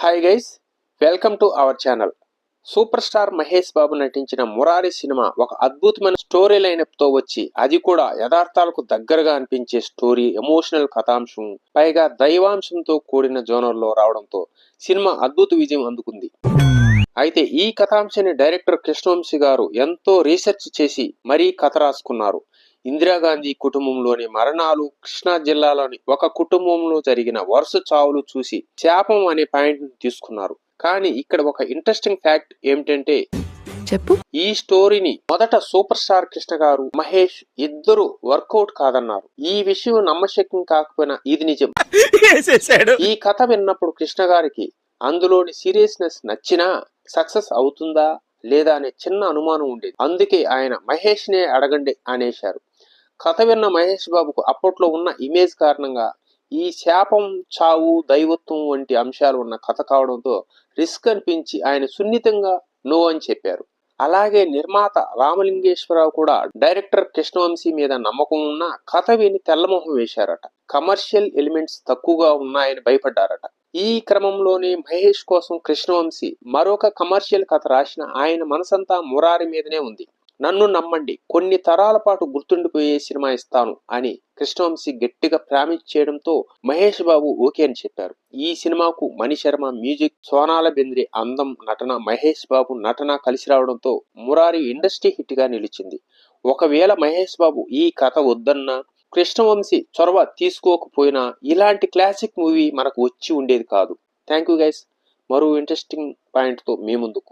Hi guys welcome to our channel super star Mahesh Babu నటించిన Murari cinema ఒక అద్భుతమైన story లైనప్తో వచ్చి అది కూడా యథార్థాలకు దగ్గరగా అనిపించే స్టోరీ ఎమోషనల్ కథాంశం పైగా దైవాంశంతో కూడిన జోనర్లో రావడంతో సినిమా అద్భుత విజయం అందుకుంది. అయితే ఈ కథాంశాన్ని డైరెక్టర్ కృష్ణవంశీ గారు ఎంతో రీసెర్చ్ చేసి మరీ కథ రాసుకున్నారు. ఇందిరాగాంధీ కుటుంబంలోని మరణాలు కృష్ణా జిల్లాలోని ఒక కుటుంబంలో జరిగిన వరుస చావులు చూసి శాపం అనే పాయింట్ తీసుకున్నారు. కానీ ఇక్కడ ఒక ఇంట్రెస్టింగ్ ఫ్యాక్ట్ ఏమిటంటే చెప్పు. ఈ స్టోరీని మొదట సూపర్ స్టార్ కృష్ణ గారు మహేష్ ఇద్దరు వర్కౌట్ కాదన్నారు. ఈ విషయం నమ్మశక్యం కాకపోయినా ఇది నిజం. ఈ కథ విన్నప్పుడు కృష్ణ గారికి అందులోని సీరియస్నెస్ నచ్చినా సక్సెస్ అవుతుందా లేదా అనే చిన్న అనుమానం ఉండేది. అందుకే ఆయన మహేష్ నే అడగండి అనేశారు. కథ విన్న మహేష్ బాబుకు అప్పట్లో ఉన్న ఇమేజ్ కారణంగా ఈ శాపం చావు దైవత్వం వంటి అంశాలు ఉన్న కథ కావడంతో రిస్క్ అనిపించి ఆయన సున్నితంగా నో అని చెప్పారు. అలాగే నిర్మాత రామలింగేశ్వరరావు కూడా డైరెక్టర్ కృష్ణవంశీ మీద నమ్మకం ఉన్న కథ విని తెల్లమొహం వేశారట. కమర్షియల్ ఎలిమెంట్స్ తక్కువగా ఉన్నాయని భయపడ్డారట. ఈ క్రమంలోనే మహేష్ కోసం కృష్ణవంశీ మరొక కమర్షియల్ కథ రాసిన ఆయన మనసంతా మురారి మీదనే ఉంది. నన్ను నమ్మండి. కొన్ని తరాల పాటు గుర్తుండిపోయే సినిమా ఇస్తాను అని కృష్ణవంశీ గట్టిగా ప్రామిస్ చేయడంతో మహేష్ బాబు ఓకే అని చెప్పారు. ఈ సినిమాకు మణి శర్మ మ్యూజిక్ సోనాల బెంద్రి అందం నటన మహేష్ బాబు నటన కలిసి రావడంతో మురారి ఇండస్ట్రీ హిట్గా నిలిచింది. ఒకవేళ మహేష్ బాబు ఈ కథ వద్దన్నా కృష్ణవంశీ చొరవ తీసుకోకపోయినా ఇలాంటి క్లాసిక్ మూవీ మనకు వచ్చి ఉండేది కాదు. Thank you guys. మరో ఇంట్రెస్టింగ్ పాయింట్తో మీ ముందుకు